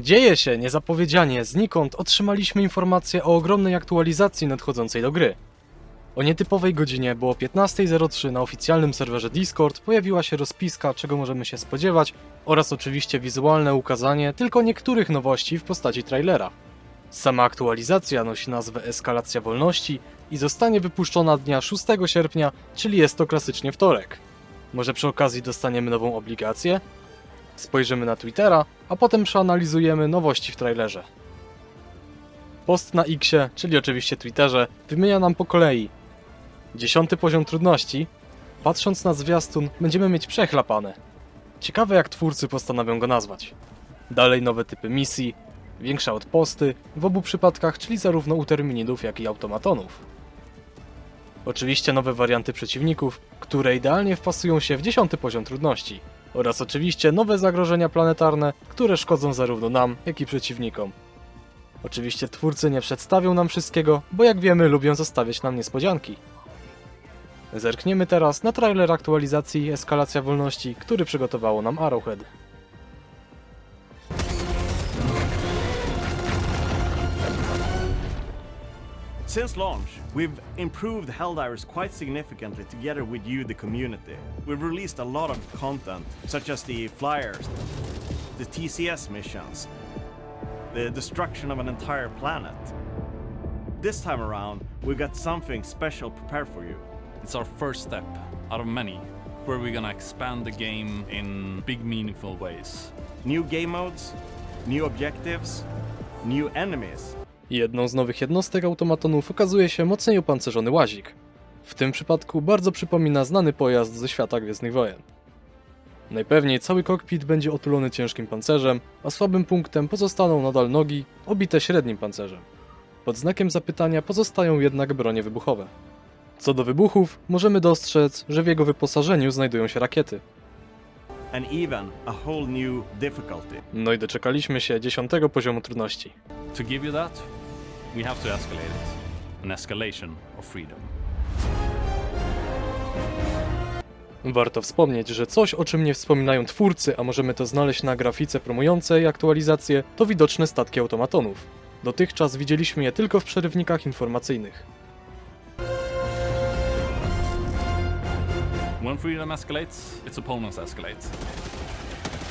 Dzieje się niezapowiedzianie, znikąd otrzymaliśmy informację o ogromnej aktualizacji nadchodzącej do gry. O nietypowej godzinie, bo o 15.03 na oficjalnym serwerze Discord pojawiła się rozpiska, czego możemy się spodziewać, oraz oczywiście wizualne ukazanie tylko niektórych nowości w postaci trailera. Sama aktualizacja nosi nazwę Eskalacja Wolności i zostanie wypuszczona dnia 6 sierpnia, czyli jest to klasycznie wtorek. Może przy okazji dostaniemy nową obligację? Spojrzymy na Twittera, a potem przeanalizujemy nowości w trailerze. Post na Xie, czyli oczywiście Twitterze, wymienia nam po kolei. Dziesiąty poziom trudności. Patrząc na zwiastun, będziemy mieć przechlapane. Ciekawe jak twórcy postanowią go nazwać. Dalej nowe typy misji, większe outposty, w obu przypadkach, czyli zarówno u terminidów, jak i automatonów. Oczywiście nowe warianty przeciwników, które idealnie wpasują się w dziesiąty poziom trudności. Oraz oczywiście nowe zagrożenia planetarne, które szkodzą zarówno nam, jak i przeciwnikom. Oczywiście twórcy nie przedstawią nam wszystkiego, bo jak wiemy lubią zostawiać nam niespodzianki. Zerkniemy teraz na trailer aktualizacji Eskalacja Wolności, który przygotowało nam Arrowhead. Since launch, we've improved Helldivers quite significantly together with you, the community. We've released a lot of content, such as the flyers, the TCS missions, the destruction of an entire planet. This time around, we've got something special prepared for you. It's our first step out of many where we're gonna expand the game in big, meaningful ways. New game modes, new objectives, new enemies. Jedną z nowych jednostek automatonów okazuje się mocniej opancerzony łazik. W tym przypadku bardzo przypomina znany pojazd ze świata Gwiezdnych Wojen. Najpewniej cały kokpit będzie otulony ciężkim pancerzem, a słabym punktem pozostaną nadal nogi, obite średnim pancerzem. Pod znakiem zapytania pozostają jednak bronie wybuchowe. Co do wybuchów, możemy dostrzec, że w jego wyposażeniu znajdują się rakiety. No i doczekaliśmy się 10 poziomu trudności. To give you that, we have to escalate it. An escalation of freedom. Warto wspomnieć, że coś o czym nie wspominają twórcy, a możemy to znaleźć na grafice promującej aktualizację, to widoczne statki automatonów. Dotychczas widzieliśmy je tylko w przerywnikach informacyjnych. When freedom escalates, its opponents escalate.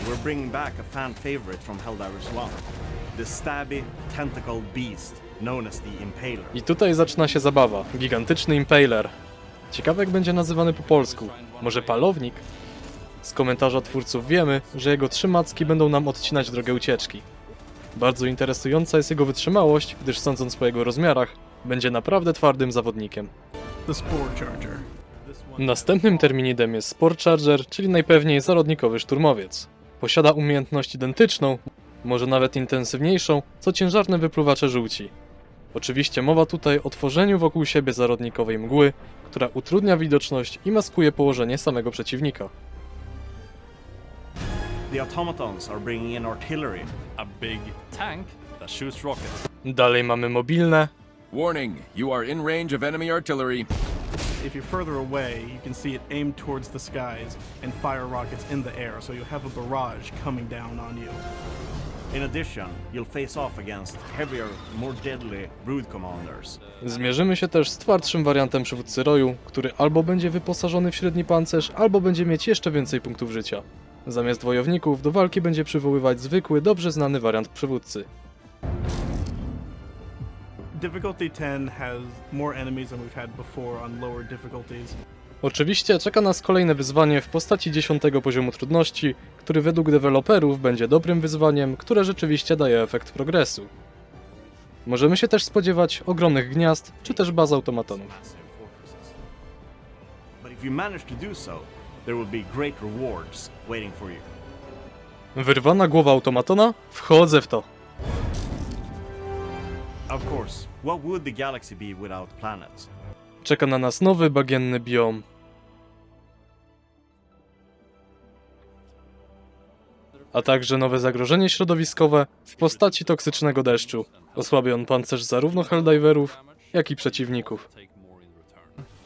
We're bringing back a fan favorite from Helldivers 1, the stabby, tentacled beast I tutaj zaczyna się zabawa. Gigantyczny impaler. Ciekawe jak będzie nazywany po polsku. Może palownik? Z komentarza twórców wiemy, że jego trzy macki będą nam odcinać drogę ucieczki. Bardzo interesująca jest jego wytrzymałość, gdyż sądząc po jego rozmiarach, będzie naprawdę twardym zawodnikiem. Następnym terminidem jest Sport Charger, czyli najpewniej zarodnikowy szturmowiec. Posiada umiejętność identyczną, może nawet intensywniejszą, co ciężarne wypluwacze żółci. Oczywiście mowa tutaj o tworzeniu wokół siebie zarodnikowej mgły, która utrudnia widoczność i maskuje położenie samego przeciwnika. The automatons are bringing in artillery, A big tank that shoots rockets. Dalej mamy mobilne, Warning, you are in range of enemy artillery. If you're further away, you can see it aimed towards the skies and fire rockets in the air, so you'll have a barrage coming down on you. In addition, you'll face off against heavier, more deadly brood commanders. Zmierzymy się też z twardszym wariantem przywódcy roju, który albo będzie wyposażony w średni pancerz, albo będzie mieć jeszcze więcej punktów życia. Zamiast wojowników do walki będzie przywoływać zwykły, dobrze znany wariant przywódcy. Difficulty 10 has more enemies than we've had before on lower difficulties. Oczywiście czeka nas kolejne wyzwanie w postaci 10 poziomu trudności, który według deweloperów będzie dobrym wyzwaniem, które rzeczywiście daje efekt progresu. Możemy się też spodziewać ogromnych gniazd, czy też baz automatonów. Wyrwana głowa automatona? Wchodzę w to. Of course, what would the galaxy be without planets? Czeka na nas nowy bagienny biom. A także nowe zagrożenie środowiskowe w postaci toksycznego deszczu. Osłabia on pancerz zarówno Helldiverów, jak i przeciwników.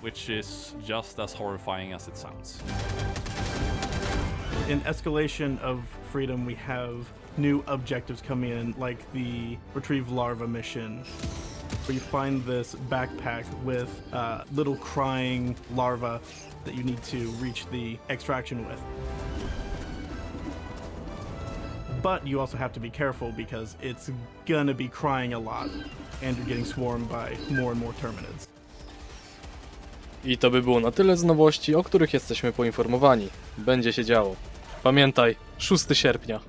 Which is just as horrifying as it sounds. In Escalation of Freedom, we have new objectives come in, like the retrieve larva mission, where you find this backpack with uh, little crying larvae that you need to reach the extraction with. But you also have to be careful because it's gonna be crying a lot, and you're getting swarmed by more and more terminids. I to by było na tyle z nowości, o których jesteśmy poinformowani. Będzie się działo. Pamiętaj, 6 sierpnia.